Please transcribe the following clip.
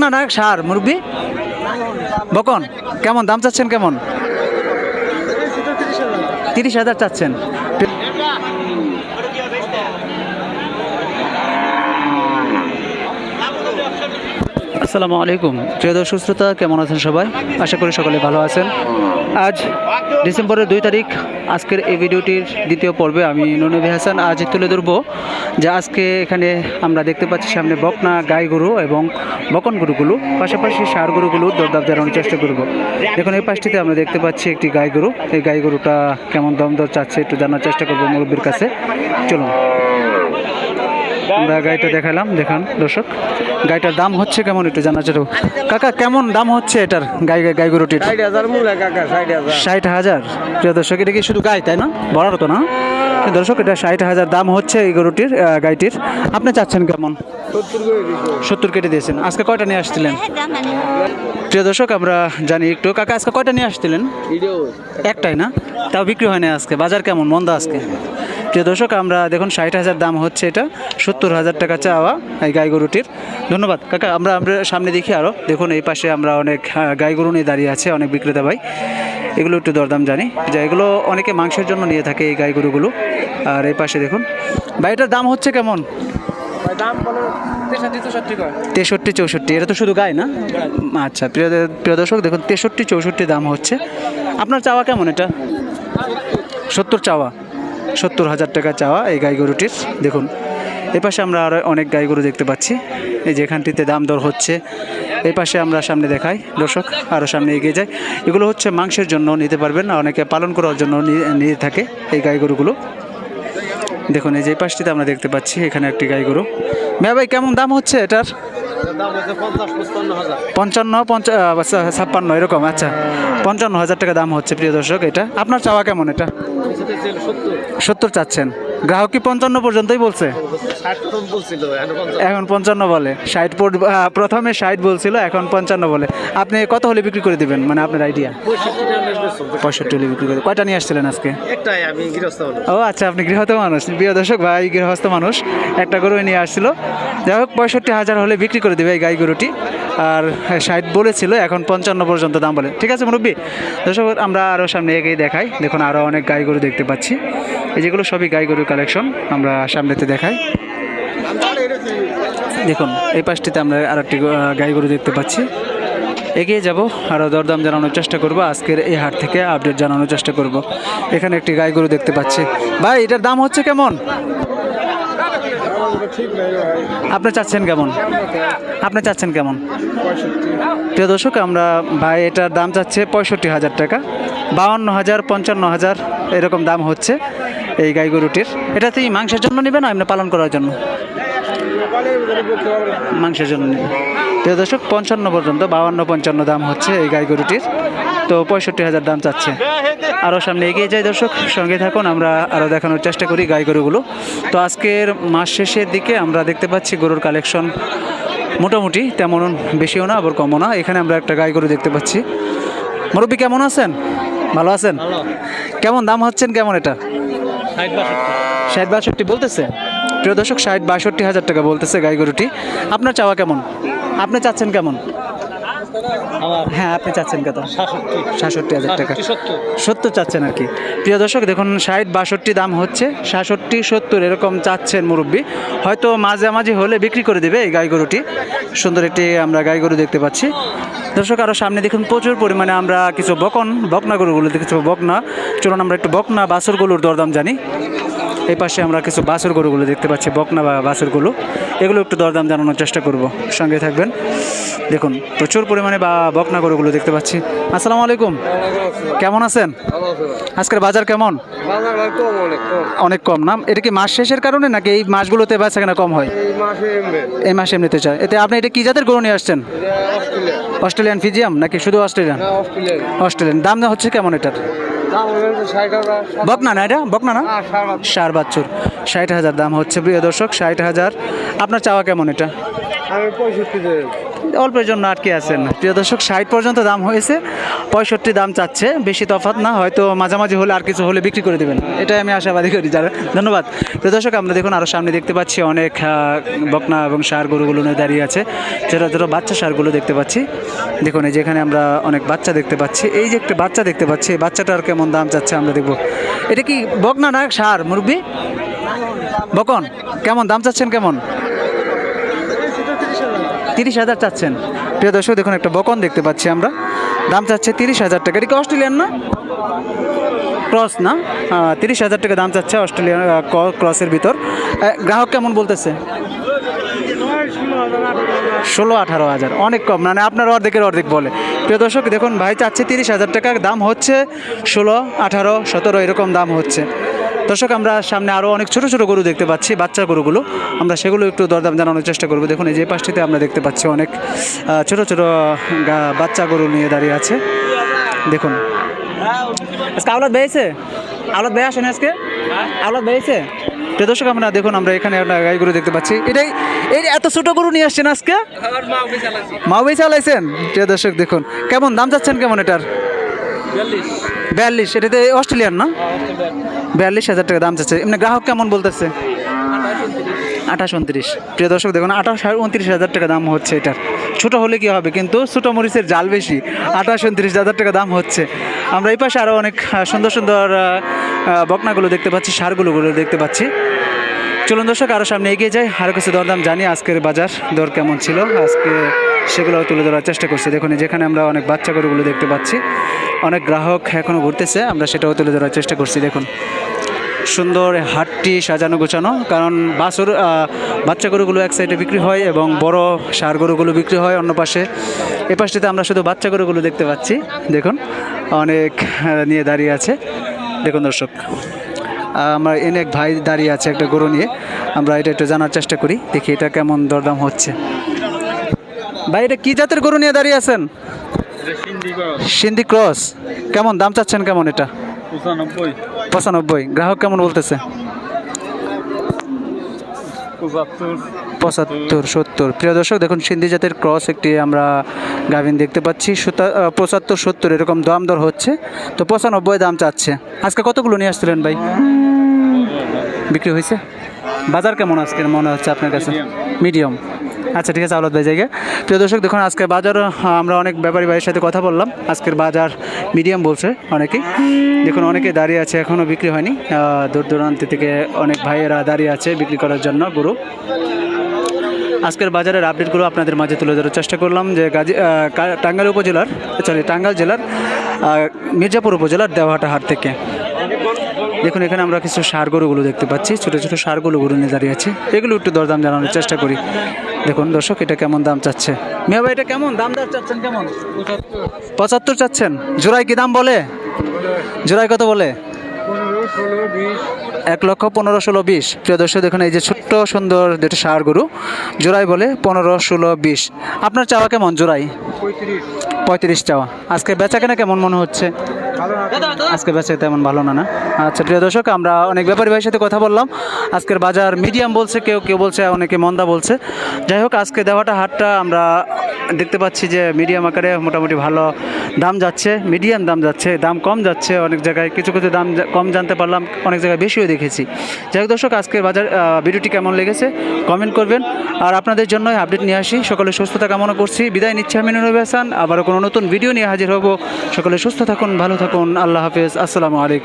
না না সার মুরব্বি? বকন কেমন? দাম চাচ্ছেন কেমন? তিরিশ হাজার চাচ্ছেন। আসসালামু আলাইকুম। প্রিয় দর্শক শ্রোতা, কেমন আছেন সবাই? আশা করি সকলে ভালো আছেন। আজ ডিসেম্বরের দুই তারিখ। আজকের এই ভিডিওটির দ্বিতীয় পর্বে আমি ননবী হাসান আজ তুলে ধরবো, যে আজকে এখানে আমরা দেখতে পাচ্ছি সামনে বকনা গাই গরু এবং বকন গরুগুলো, পাশাপাশি সার গরুগুলো দরদাম জানানোর চেষ্টা করব। দেখুন, এই পাশটিতে আমরা দেখতে পাচ্ছি একটি গাই গরু। এই গাই গরুটা কেমন দম দর চাচ্ছে একটু জানার চেষ্টা করব মুরব্বীর কাছে। চলুন। আমরা গাড়িটা দেখালাম দেখান দর্শক। গাড়িটার দাম হচ্ছে কেমন একটু জানা করব। কাকা কেমন দাম হচ্ছে এটার গাই গাই গরুটির? ষাট হাজার প্রিয় দর্শক এটা কি শুধু গাই তাই না? বড়ার তো না? দর্শক এটা ষাট হাজার দাম হচ্ছে এই গরুটির গাইটির। আপনি চাচ্ছেন কেমন? সত্তর কেটে দিয়েছেন। আজকে কয়টা নিয়ে আসছিলেন? প্রিয় দর্শক আমরা জানি একটু। কাকা আজকে কয়টা নিয়ে আসছিলেন? একটাই না? তাও বিক্রি হয় না আজকে। বাজার কেমন? মন্দা আজকে? প্রিয় দর্শক আমরা দেখুন ষাট হাজার দাম হচ্ছে এটা। সত্তর হাজার টাকা চাওয়া এই গাই গরুটির। ধন্যবাদ। কাকা আমরা আমরা সামনে দেখি আরও দেখুন এই পাশে আমরা অনেক গাই গরু নিয়ে দাঁড়িয়ে আছে অনেক বিক্রেতা ভাই। এগুলো একটু দরদাম জানি। যে এগুলো অনেকে মাংসের জন্য নিয়ে থাকে এই গাই গরুগুলো। আর এই পাশে দেখুন ভাই এটার দাম হচ্ছে কেমন? তেষট্টি চৌষট্টি এটা তো শুধু গায়ে না? আচ্ছা প্রিয় প্রিয় দর্শক দেখুন তেষট্টি চৌষট্টি দাম হচ্ছে। আপনার চাওয়া কেমন এটা? সত্তর চাওয়া। সত্তর হাজার টাকা চাওয়া এই গাই গরুটির। দেখুন এ পাশে আমরা আরও অনেক গাই গরু দেখতে পাচ্ছি। এই যেখানটিতে দাম দর হচ্ছে। এই পাশে আমরা সামনে দেখাই, দর্শক আরও সামনে এগিয়ে যাই। এগুলো হচ্ছে মাংসের জন্য নিতে পারবেন অনেকে পালন করার জন্য নিয়ে থাকে এই গাই গরুগুলো। দেখুন, এই যে পাশটিতে আমরা দেখতে পাচ্ছি, এখানে একটি গাই গরু। মেয়া ভাই, কেমন দাম হচ্ছে এটার? পঞ্চান্ন হাজার। পঞ্চান্ন পঞ্চা আহ, ছা- ছাপ্পান্ন এরকম আচ্ছা। পঞ্চান্ন হাজার টাকা দাম হচ্ছে প্রিয় দর্শক এটা। আপনার চাওয়া কেমন এটা? সত্তর। চাচ্ছেন। গ্রাহক কি পঞ্চান্ন পর্যন্তই বলছে? এখন পঞ্চান্ন। বলে। ষাট পর- প্রথমে ষাট বলছিল এখন পঞ্চান্ন বলে। আপনি কত হলে বিক্রি করে দিবেন? মানে আপনার আইডিয়া পঁয়ষট্টি হলে বিক্রি করে কয়টা নিয়ে আসছিলেন আজকে? ও আচ্ছা আপনি গৃহস্থ মানুষ। প্রিয় দর্শক ভাই গৃহস্থ মানুষ একটা গরু নিয়ে আসছিল। যাই হোক পঁয়ষট্টি হাজার হলে বিক্রি করে দেবে এই গাই গরুটি। আর ষাট বলেছিল, এখন পঞ্চান্ন পর্যন্ত দাম বলে। ঠিক আছে, মুরব্বী? দর্শক, আমরা আরও সামনে এগিয়ে দেখাই। দেখুন আরও অনেক গাই গরু দেখতে পাচ্ছি। এই যেগুলো সবই গাই গরুর কালেকশন আমরা সামনেতে দেখাই। দেখুন, এই পাশটিতে আমরা আর একটি গাই গরু দেখতে পাচ্ছি। এগিয়ে যাব আরও দরদাম জানানোর চেষ্টা করব। আজকের এই হাট থেকে আপডেট জানানোর চেষ্টা করব। এখানে একটি গাই গরু দেখতে পাচ্ছি। ভাই, এটার দাম হচ্ছে কেমন? আপনি চাচ্ছেন কেমন? আপনি চাচ্ছেন কেমন? প্রিয় দর্শক আমরা ভাই এটার দাম চাচ্ছে পঁয়ষট্টি হাজার টাকা। বাউন্ন হাজার পঞ্চান্ন হাজার এরকম দাম হচ্ছে এই গাই গরুটির। এটা তুই মাংসের জন্য নেবে না এমনি পালন করার জন্য? মাংসের জন্য নেবে প্রিয় দর্শক পঞ্চান্ন পর্যন্ত বাউন্ন পঞ্চান্ন দাম হচ্ছে এই গাই গরুটির। তো পঁয়ষট্টি হাজার দাম চাচ্ছে। আরও সামনে এগিয়ে যাই দর্শক সঙ্গে থাকুন আমরা আরও দেখানোর চেষ্টা করি গাই গরুগুলো। তো আজকের মাস শেষের দিকে আমরা দেখতে পাচ্ছি গরুর কালেকশন মোটামুটি তেমন বেশিও না আবার কমও না। এখানে আমরা একটা গাই গরু দেখতে পাচ্ছি। মুরব্বী কেমন আছেন? ভালো আছেন? কেমন দাম হচ্ছেন? কেমন এটা? ষাট বাষট্টি বলতেছে? প্রিয় দর্শক ষাট বাষট্টি হাজার টাকা বলতেছে গাই গরুটি। আপনার চাওয়া কেমন? আপনি চাচ্ছেন কেমন? হ্যাঁ আপনি চাচ্ছেন কত? সাতষট্টি। হাজার টাকা। সত্তর। চাচ্ছেন আর কি। প্রিয় দর্শক দেখুন ষাট বাষট্টি দাম হচ্ছে। সাতষট্টি সত্তর এরকম চাচ্ছেন মুরব্বী। হয়তো মাঝামাঝি হলে বিক্রি করে দেবে এই গাই গরুটি। সুন্দর একটি আমরা গাই গরু দেখতে পাচ্ছি। দর্শক আরও সামনে দেখুন প্রচুর পরিমাণে আমরা কিছু বকন বকনা গরুগুলো কিছু বকনা। চলুন আমরা একটু বকনা বাছরগুলোর দরদাম জানি। এই পাশে আমরা কিছু বাছুর গরুগুলো দেখতে পাচ্ছি বকনা বা বাছুরগুলো এগুলো একটু দরদাম জানানোর চেষ্টা করব। সঙ্গে থাকবেন। দেখুন প্রচুর পরিমাণে বা বকনা গরুগুলো দেখতে পাচ্ছি। আসসালামু আলাইকুম। কেমন আছেন? আজকের বাজার কেমন? অনেক কম নাম এটা কি মাস শেষের কারণে নাকি এই মাসগুলোতে বেচা কেনা কম হয়? এই মাসে এমনিতে চায় এতে আপনি এটা কি জাতের গরু নিয়ে আসছেন? অস্ট্রেলিয়ান। ফিজিয়াম নাকি শুধু অস্ট্রেলিয়ান। অস্ট্রেলিয়ান। দাম হচ্ছে কেমন এটার? বকনা না এটা? বকনা না? সার বাচ্চুর। ষাট হাজার দাম হচ্ছে প্রিয় দর্শক ষাট হাজার। আপনার চাওয়া কেমন এটা? আমি পঁয়ষট্টি অল্পের জন্য আটকে আছেন। প্রিয় দর্শক, ষাট পর্যন্ত দাম হয়েছে, পঁয়ষট্টি দাম চাচ্ছে, বেশি তফাৎ না, হয়তো মাঝামাঝি হলে আর কিছু হলে বিক্রি করে দেবেন। এটাই আমি আশাবাদী করি, যারা ধন্যবাদ। প্রিয় দর্শক, আমরা দেখুন আরও সামনে দেখতে পাচ্ছি অনেক বকনা এবং সার গরুগুলো দাঁড়িয়ে আছে। যেটা ছোটো বাচ্চা সারগুলো দেখতে পাচ্ছি। দেখুন, এই যেখানে আমরা অনেক বাচ্চা দেখতে পাচ্ছি। এই যে একটা বাচ্চা দেখতে পাচ্ছি, এই বাচ্চাটার কেমন দাম চাচ্ছে আমরা দেখব। এটা কি বকনা না সার মুরব্বী? বকন, কেমন দাম চাচ্ছেন, কেমন? তিরিশ হাজার চাচ্ছেন। প্রিয় দর্শক, দেখুন একটা বকন দেখতে পাচ্ছি আমরা। দাম চাচ্ছে তিরিশ হাজার টাকা। এটা কি অস্ট্রেলিয়ান না? ক্রস না? তিরিশ হাজার টাকা দাম চাচ্ছে অস্ট্রেলিয়ান ক্রসের ভিতর। গ্রাহক কেমন বলতেছে? ষোলো আঠারো হাজার। অনেক কম মানে আপনার অর্ধেকের অর্ধেক বলে। প্রিয় দর্শক, দেখুন ভাই, চাচ্ছে তিরিশ হাজার টাকা। দাম হচ্ছে ষোলো আঠারো সতেরো, এরকম দাম হচ্ছে। দর্শক, আমরা সামনে আরও অনেক ছোটো ছোটো গরু দেখতে পাচ্ছি, বাচ্চা গরুগুলো। আমরা সেগুলো একটু দরদাম জানানোর চেষ্টা করব। দেখুন, এই যে পাশটিতে আমরা দেখতে পাচ্ছি অনেক ছোটো ছোটো বাচ্চা গরু নিয়ে দাঁড়িয়ে আছে। দেখুন। আজকে আওলাদ বেয়েছে আওলাদ বেয়ে আসেন আজকে? আওলাদ বেয়েছে প্রিয় দর্শক, আমরা দেখুন, আমরা এখানে একটা গাই গরু দেখতে পাচ্ছি। এটাই, এই এত ছোট গরু নিয়ে আসছেন আজকে? মাও বেয়ে চালাইছেন? প্রিয় দর্শক, দেখুন। কেমন দাম চাচ্ছেন? কেমন এটার? বিয়াল্লিশ এটাতে অস্ট্রেলিয়ান না? বিয়াল্লিশ হাজার টাকা দাম চাচ্ছে। এমনি গ্রাহক কেমন বলতেছে? আঠাশ উনত্রিশ। প্রিয় দর্শক দেখুন আঠাশ উনত্রিশ হাজার টাকা দাম হচ্ছে এটার ছোট হলে কি হবে? কিন্তু ছোটো মরিচের জাল বেশি আঠাশ উনত্রিশ হাজার টাকা দাম হচ্ছে। আমরা এই পাশে আরও অনেক সুন্দর সুন্দর বকনাগুলো দেখতে পাচ্ছি সারগুলো দেখতে পাচ্ছি। চলুন দর্শক আরও সামনে এগিয়ে যাই। আরও কিছু দরদাম জানি আজকের বাজার দর কেমন ছিল। আজকে সেগুলো তুলে ধরার চেষ্টা করছি। দেখুন যেখানে আমরা অনেক বাচ্চা গরুগুলো দেখতে পাচ্ছি, অনেক গ্রাহক এখনও ঘুরতেছে, আমরা সেটাও তুলে ধরার চেষ্টা করছি। দেখুন, সুন্দর হাটটি সাজানো গোছানো, কারণ বাছুর বাচ্চা গরুগুলো এক সাইডে বিক্রি হয় এবং বড় সার গরুগুলো বিক্রি হয় অন্য পাশে। এ পাশটিতে আমরা শুধু বাচ্চা গরুগুলো দেখতে পাচ্ছি। দেখুন, অনেক নিয়ে দাঁড়িয়ে আছে। দেখুন দর্শক, আমার এনে এক ভাই দাঁড়িয়ে আছে একটা গরু নিয়ে। আমরা এটা একটু জানার চেষ্টা করি, দেখি এটা কেমন দরদাম হচ্ছে। ভাই এটা কি জাতের গরু নিয়ে দাঁড়িয়ে আছেন? সিন্ধি ক্রস। কেমন দাম চাচ্ছেন কেমন এটা? পঁচানব্বই। গ্রাহক কেমন বলতেছে? পঁচাত্তর। সত্তর। প্রিয় দর্শক দেখুন সিন্ধি জাতের ক্রস একটি আমরা গাভিন দেখতে পাচ্ছি। পঁচাত্তর সত্তর এরকম দাম দর হচ্ছে। তো পঁচানব্বই দাম চাচ্ছে। আজকে কতগুলো নিয়ে আসছিলেন ভাই? বিক্রি হয়েছে? বাজার কেমন আজকের মনে হচ্ছে আপনার কাছে? মিডিয়াম আচ্ছা ঠিক আছে, আওলাদ ভাই, জায়গা। প্রিয় দর্শক, দেখুন, আজকে বাজার আমরা অনেক ব্যাপারী ভাইয়ের সাথে কথা বললাম। আজকের বাজার মিডিয়াম বলছে অনেকেই। দেখুন, অনেকে দাঁড়িয়ে আছে এখনও বিক্রি হয়নি। দূর দূরান্ত থেকে অনেক ভাইয়েরা দাঁড়িয়ে আছে বিক্রি করার জন্য, গরু। আজকের বাজারের আপডেটগুলো আপনাদের মাঝে তুলে ধরার চেষ্টা করলাম যে গাজী টাঙ্গাইল উপজেলার সরি টাঙ্গাইল জেলার মির্জাপুর উপজেলার দেওয়াটা হাট থেকে। দেখুন, এখানে আমরা কিছু সার গরুগুলো দেখতে পাচ্ছি। ছোটো ছোটো সার গরুগুলো নিয়ে দাঁড়িয়ে আছে। এগুলো একটু দরদাম জানানোর চেষ্টা করি। দেখুন দর্শক, এটা কেমন দাম চাচ্ছে? মিয়া ভাই, এটা কেমন? দাম দর চাচ্ছেন কেমন? পঁচাত্তর চাচ্ছেন। জোড়াই কি দাম বলে? জোড়াই কত বলে? এক লক্ষ পনেরো ষোলো বিশ। প্রিয় দর্শক, দেখুন এই যে ছোট্ট সুন্দর যেটা সার গরু জোড়াই বলে পনেরো ষোলো বিশ। আপনার চাওয়া কেমন জোড়াই পঁয়ত্রিশ চাওয়া। আজকে বেচা কেনা কেমন মনে হচ্ছে? আজকে বেচা তেমন ভালো না না? আচ্ছা প্রিয় দর্শক, আমরা অনেক ব্যাপারী ভাইয়ের সাথে কথা বললাম। আজকের বাজার মিডিয়াম বলছে, কেউ কেউ বলছে, অনেকে মন্দা বলছে। যাই হোক, আজকে দেওয়াটা হাটটা আমরা দেখতে পাচ্ছি যে মিডিয়াম আকারে মোটামুটি ভালো দাম যাচ্ছে, মিডিয়াম দাম যাচ্ছে, দাম কম যাচ্ছে, অনেক জায়গায় কিছু কিছু দাম কম জানতে পারলাম, অনেক জায়গায় বেশিও দেখেছি। যাই হোক, দর্শক, আজকের বাজার ভিডিওটি কেমন লেগেছে কমেন্ট করবেন। আর আপনাদের জন্য আপডেট নিয়ে আসি, সকলে সুস্থতা কামনা করছি, বিদায় নিচ্ছে আমি নুরুল হাসান, আবারও কোনো নতুন ভিডিও নিয়ে হাজির হব। সকলে সুস্থ থাকুন, ভালো থাকুন আল্লাহ হাফেজ। আসসালামু আলাইকুম।